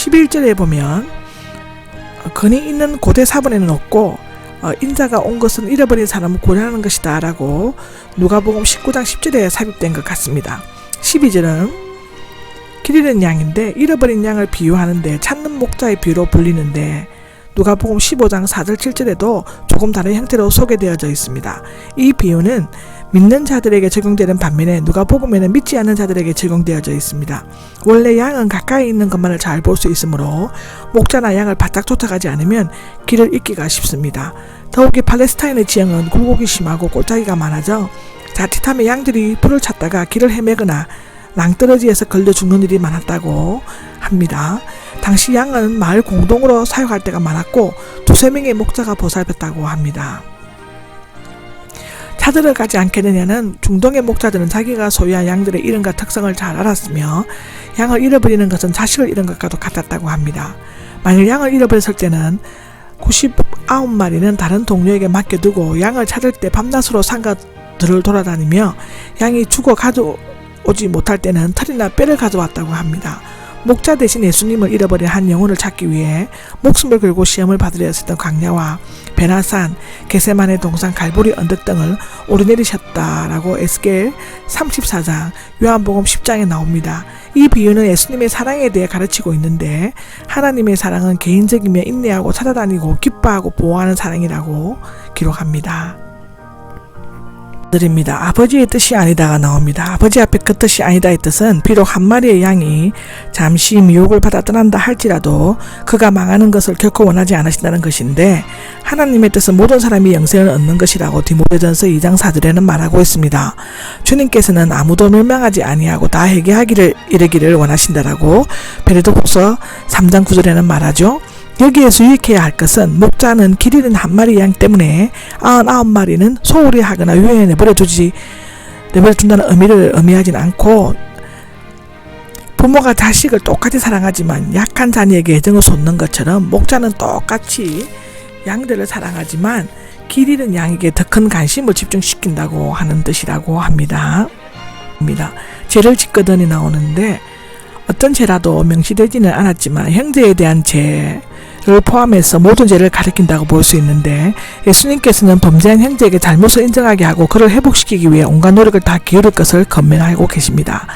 11절에 보면 어, 근이 있는 고대 사본에는 없고 어, 인자가 온 것은 잃어버린 사람을 구원하는 것이다 라고 누가복음 19장 10절에 삽입된 것 같습니다. 12절은 길 잃은 양인데 잃어버린 양을 비유하는데 찾는 목자의 비유로 불리는데 누가복음 15장 4절 7절에도 조금 다른 형태로 소개되어져 있습니다. 이 비유는 믿는 자들에게 적용되는 반면에 누가복음에는 믿지 않는 자들에게 적용되어져 있습니다. 원래 양은 가까이 있는 것만을 잘 볼 수 있으므로 목자나 양을 바짝 쫓아가지 않으면 길을 잃기가 쉽습니다. 더욱이 팔레스타인의 지형은 굴곡이 심하고 골짜기가 많아져 자칫하면 양들이 풀을 찾다가 길을 헤매거나 낭떠러지에서 걸려 죽는 일이 많았다고 합니다. 당시 양은 마을 공동으로 사용할 때가 많았고 두세 명의 목자가 보살폈다고 합니다. 찾으러 가지 않게 되냐는 중동의 목자들은 자기가 소유한 양들의 이름과 특성을 잘 알았으며 양을 잃어버리는 것은 자식을 잃은 것과도 같았다고 합니다. 만일 양을 잃어버렸을 때는 99마리는 다른 동료에게 맡겨두고 양을 찾을 때 밤낮으로 상가들을 돌아다니며 양이 죽어 가져오지 못할 때는 털이나 뼈를 가져왔다고 합니다. 목자 대신 예수님을 잃어버린 한 영혼을 찾기 위해 목숨을 걸고 시험을 받으려 했던 광야와 베나산, 게세만의 동산 갈보리 언덕 등을 오르내리셨다라고 에스겔 34장, 요한복음 10장에 나옵니다. 이 비유는 예수님의 사랑에 대해 가르치고 있는데 하나님의 사랑은 개인적이며 인내하고 찾아다니고 기뻐하고 보호하는 사랑이라고 기록합니다. 드립니다. 아버지의 뜻이 아니다가 나옵니다. 아버지 앞에 그 뜻이 아니다의 뜻은 비록 한 마리의 양이 잠시 미혹을 받아 떠난다 할지라도 그가 망하는 것을 결코 원하지 않으신다는 것인데 하나님의 뜻은 모든 사람이 영생을 얻는 것이라고 디모데전서 2장 4절에는 말하고 있습니다. 주님께서는 아무도 멸망하지 아니하고 다 회개하기를 이르기를 원하신다라고 베레도후서 3장 9절에는 말하죠. 여기에서 유익해야 할 것은 목자는 길 잃은 한 마리 양 때문에 아흔아홉 마리는 소홀히 하거나 유연에 내버려두지 내버려둔다는 의미를 의미하진 않고 부모가 자식을 똑같이 사랑하지만 약한 자녀에게 애정을 쏟는 것처럼 목자는 똑같이 양들을 사랑하지만 길 잃은 양에게 더 큰 관심을 집중시킨다고 하는 뜻이라고 합니다. 입니다. 죄를 짓거든이 나오는데 어떤 죄라도 명시되지는 않았지만 형제에 대한 죄, 를 포함해서 모든 죄를 가리킨다고 볼 수 있는데 예수님께서는 범죄한 형제에게 잘못을 인정하게 하고 그를 회복시키기 위해 온갖 노력을 다 기울일 것을 건면하고 계십니다.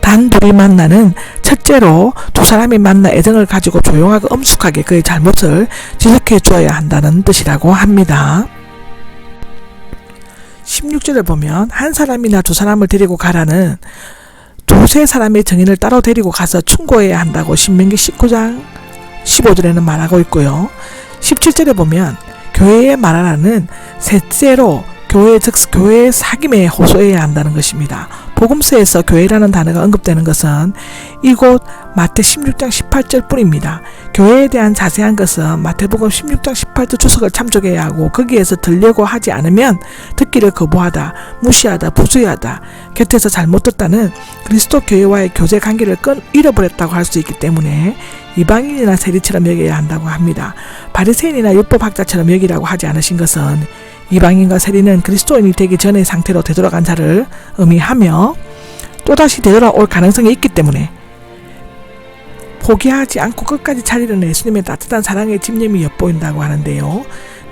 단 둘이 만나는 첫째로 두 사람이 만나 애정을 가지고 조용하고 엄숙하게 그의 잘못을 지적해 주어야 한다는 뜻이라고 합니다. 16절을 보면 한 사람이나 두 사람을 데리고 가라는 두세 사람의 정인을 따로 데리고 가서 충고해야 한다고 신명기 19장 15절에는 말하고 있고요. 17절에 보면 교회에 말하라는 셋째로 교회 즉 교회의 사김에 호소해야 한다는 것입니다. 복음서에서 교회라는 단어가 언급되는 것은 이곳 마태 16장 18절 뿐입니다. 교회에 대한 자세한 것은 마태복음 16장 18절 주석을 참조해야 하고 거기에서 들려고 하지 않으면 듣기를 거부하다, 무시하다, 부수하다, 곁에서 잘못 듣다는 그리스도 교회와의 교제 관계를 끈 잃어버렸다고 할 수 있기 때문에 이방인이나 세리처럼 여겨야 한다고 합니다. 바리새인이나 율법학자처럼 여기라고 하지 않으신 것은 이방인과 세리는 그리스도인이 되기 전의 상태로 되돌아간 자를 의미하며 또다시 되돌아올 가능성이 있기 때문에 포기하지 않고 끝까지 차리는 예수님의 따뜻한 사랑의 집념이 엿보인다고 하는데요.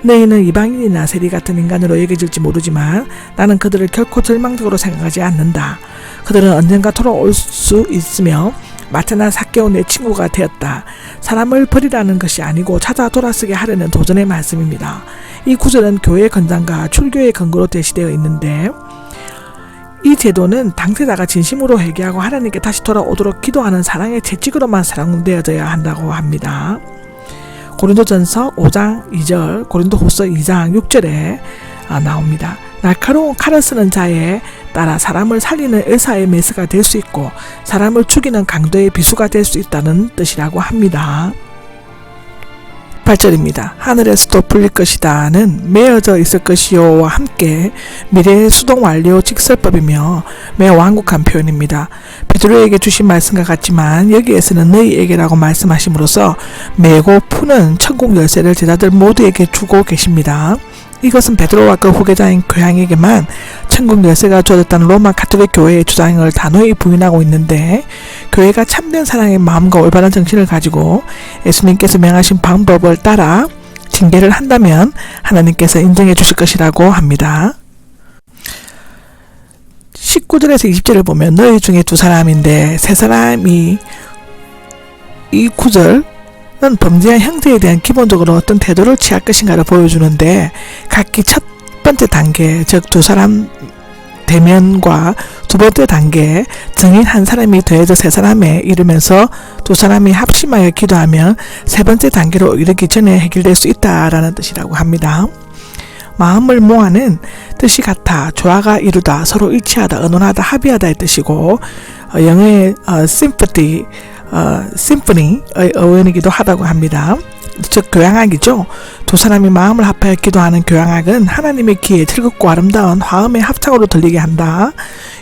너희는 이방인이나 세리 같은 인간으로 여겨질지 모르지만 나는 그들을 결코 절망적으로 생각하지 않는다. 그들은 언젠가 돌아올 수 있으며 마테나 사케오 내 친구가 되었다. 사람을 버리라는 것이 아니고 찾아 돌아서게 하려는 도전의 말씀입니다. 이 구절은 교회 건장과 출교의 근거로 제시되어 있는데 이 제도는 당사자가 진심으로 회개하고 하나님께 다시 돌아오도록 기도하는 사랑의 채찍으로만 사랑되어져야 한다고 합니다. 고린도전서 5장 2절, 고린도후서 2장 6절에 나옵니다. 날카로운 칼을 쓰는 자에 따라 사람을 살리는 의사의 메스가 될 수 있고 사람을 죽이는 강도의 비수가 될 수 있다는 뜻이라고 합니다. 8절입니다. 하늘에서도 풀릴 것이다는 매어져 있을 것이요와 함께 미래의 수동 완료 직설법이며 매우 완곡한 표현입니다. 베드로에게 주신 말씀과 같지만 여기에서는 너희에게라고 말씀하심으로써 매고 푸는 천국 열쇠를 제자들 모두에게 주고 계십니다. 이것은 베드로와 그 후계자인 교양에게만 천국 열쇠가 주어졌다는 로마 가톨릭 교회의 주장을 단호히 부인하고 있는데 교회가 참된 사랑의 마음과 올바른 정신을 가지고 예수님께서 명하신 방법을 따라 징계를 한다면 하나님께서 인정해 주실 것이라고 합니다. 19절에서 20절을 보면 너희 중에 두 사람인데 세 사람이 이 구절 은 범죄한 형제에 대한 기본적으로 어떤 태도를 취할 것인가를 보여주는데 각기 첫 번째 단계 즉 두 사람 대면과 두 번째 단계 증인 한 사람이 더해져 세 사람에 이르면서 두 사람이 합심하여 기도하면 세 번째 단계로 이르기 전에 해결될 수 있다라는 뜻이라고 합니다. 마음을 모아는 뜻이 같아 조화가 이루다 서로 일치하다 의논하다 합의하다의 뜻이고 어, 영어의 어, sympathy 어, 심포니의 어원이기도 하다고 합니다. 즉 교양학이죠. 두 사람이 마음을 합하여 기도하는 교양학은 하나님의 귀에 즐겁고 아름다운 화음의 합창으로 들리게 한다.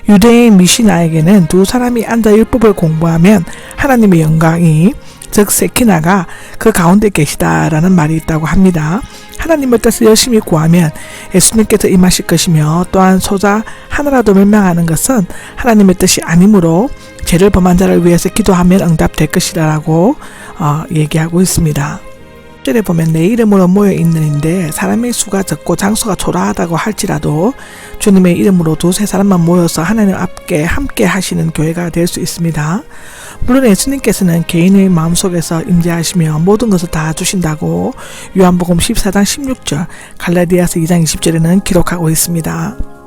유대인 미시나에게는 두 사람이 앉아 율법을 공부하면 하나님의 영광이 즉 세키나가 그 가운데 계시다라는 말이 있다고 합니다. 하나님의 뜻을 열심히 구하면 예수님께서 임하실 것이며 또한 소자 하나라도 멸망하는 것은 하나님의 뜻이 아니므로 죄를 범한 자를 위해서 기도하면 응답될 것이라고 어, 얘기하고 있습니다. 1절에 보면 내 이름으로 모여 있는인데 사람의 수가 적고 장소가 초라하다고 할지라도 주님의 이름으로 두세 사람만 모여서 하나님 앞에 함께 하시는 교회가 될 수 있습니다. 물론 예수님께서는 개인의 마음속에서 임재하시며 모든 것을 다 주신다고 요한복음 14장 16절 갈라디아서 2장 20절에는 기록하고 있습니다.